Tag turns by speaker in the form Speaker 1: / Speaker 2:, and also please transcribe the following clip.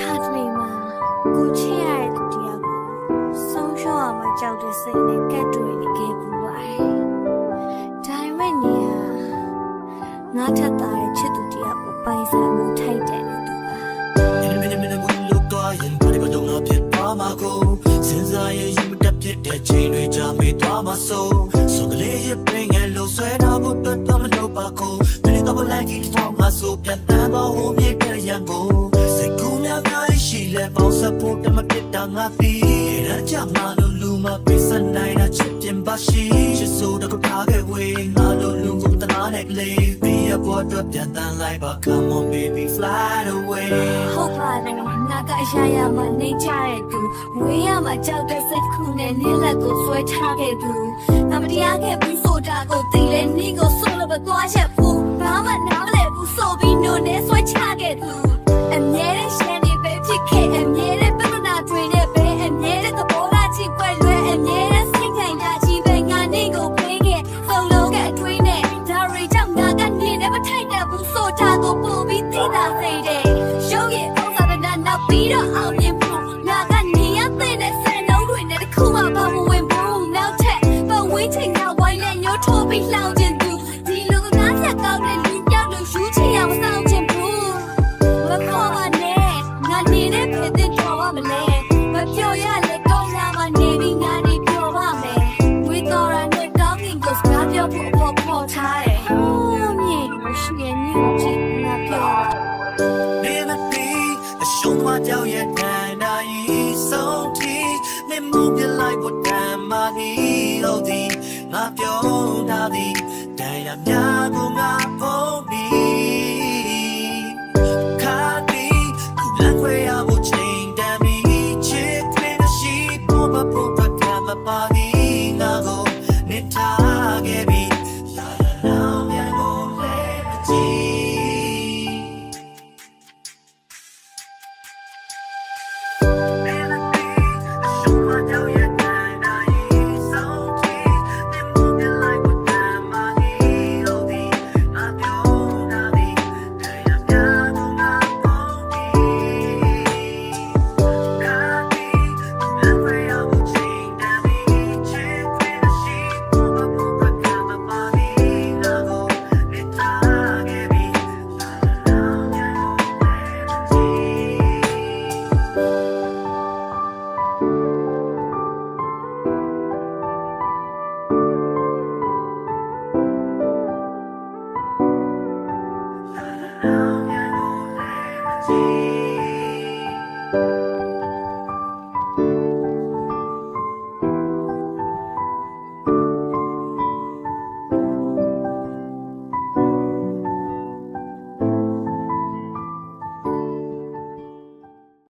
Speaker 1: ခါတလေမှာကိုချစ်ရတဲ့သူတယောက်ကိုဆုံးရှုံးအောင်မကြောက်တဲ့စိတ်နဲ့ကတ်တွေနေခဲ့ပူပါတယ်။ဒါပေမဲ့နေရငါထက်သားတဲ့ချစ်သူတယောက်ကိုပိုင်ဆိုင်မှုထိုက်တယ်နဲ့သူပါ
Speaker 2: မင်းမင်းမင်းမင်းလို့တော့ရင်ဘာလို့တော့ငါဖြစ်သွားမှာကိုစဉ်းစားရင်ရင်မတက်ဖြစ်တဲ့ချိန်တွေကြာမေးသွားမှာဆိုဆိုကလေးရပင်ငယ်လို့ဆွဲတော့ဖို့တော့တော့မလို့ပါကိုမင်းတော့လိုက်ကြည့်တော့ငါဆိုပြန်တမ်းတော့ဟိုမြေတဲ့ရန်ကိုစိတ်ကူးများများရှိလဲပေါင်းစပ်ဖို့တမပြစ်တာငါပြီးရကြမှာလို့လူမပိစနိုင်တာချစ်ပြင်ပါရှိချစ်ဆိုတော့ထားခဲ့ဝေးငါတို့လူကိုတနာနဲ့လေးပြီးရပေါ်တော့ပြန်တမ်းလိုက်ပါ come on baby fly away
Speaker 1: ဟုတ်ပါတယ်ငါကအရာရာမှနေကြတဲ့သူဝေးရမှာကြောက်တဲ့စိတ်တစ်ခုနဲ့နင်းလက်ကိုဆွဲထားခဲ့သူငါမတရားခဲ့ဘူးဆိုတာကိုသိလဲနင်းကိုဆိုလို့ပဲသွားချက်ဘူးဘာမှနားမလဲဘူးဆိုပြီးနိုး ကြောက်ရဲ့တန်တာရီဆုံးတီနေမှုပြလိုက်ဖို့တန်မာ
Speaker 2: ဒီလို့ဒီငါပြောတာဒီတန်ရများကိုငါပုံပြီးခါဒီခုလက်ခွေရဖို့ချိန်တန်ပြီးချစ်တဲ့ရှိပေါ်မပေါ်ပကမပါဒီငါကိုနေထားခဲ့ Jesus.